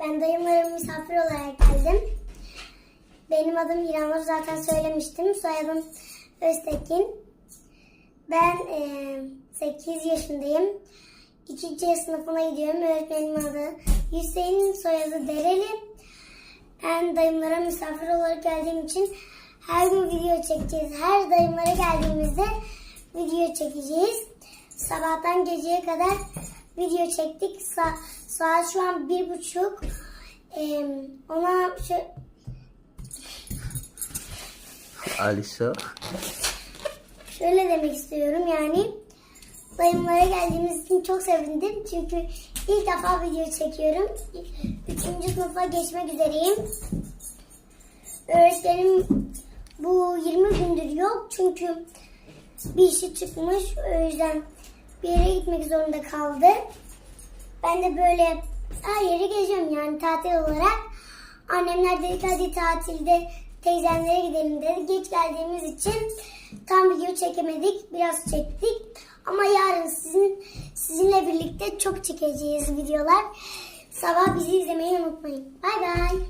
Ben dayımların misafir olarak geldim. Benim adım İranur zaten söylemiştim. Soyadım Öztekin. Ben eee 8 yaşındayım. İkinci sınıfına gidiyorum. Öğretmenim adı Hüseyin, soyadı Dereli. Ben dayımlara misafir olarak geldiğim için her gün video çekeceğiz. Her dayımlara geldiğimizde video çekeceğiz. Sabahtan geceye kadar video çektik. Sa- saat şu an bir buçuk. Ee, ona şu, Alisa. şöyle demek istiyorum yani. Dayımlara geldiğimiz için çok sevindim. Çünkü ilk defa video çekiyorum. Üçüncü sınıfa geçmek üzereyim. Öğretmenim bu 20 gündür yok. Çünkü bir işi çıkmış. O yüzden bir yere gitmek zorunda kaldı. Ben de böyle her yeri geziyorum yani tatil olarak. Annemler dedi hadi tatilde teyzemlere gidelim dedi. Geç geldiğimiz için tam video çekemedik. Biraz çektik. Ama yarın sizin sizinle birlikte çok çekeceğiz videolar. Sabah bizi izlemeyi unutmayın. Bay bay.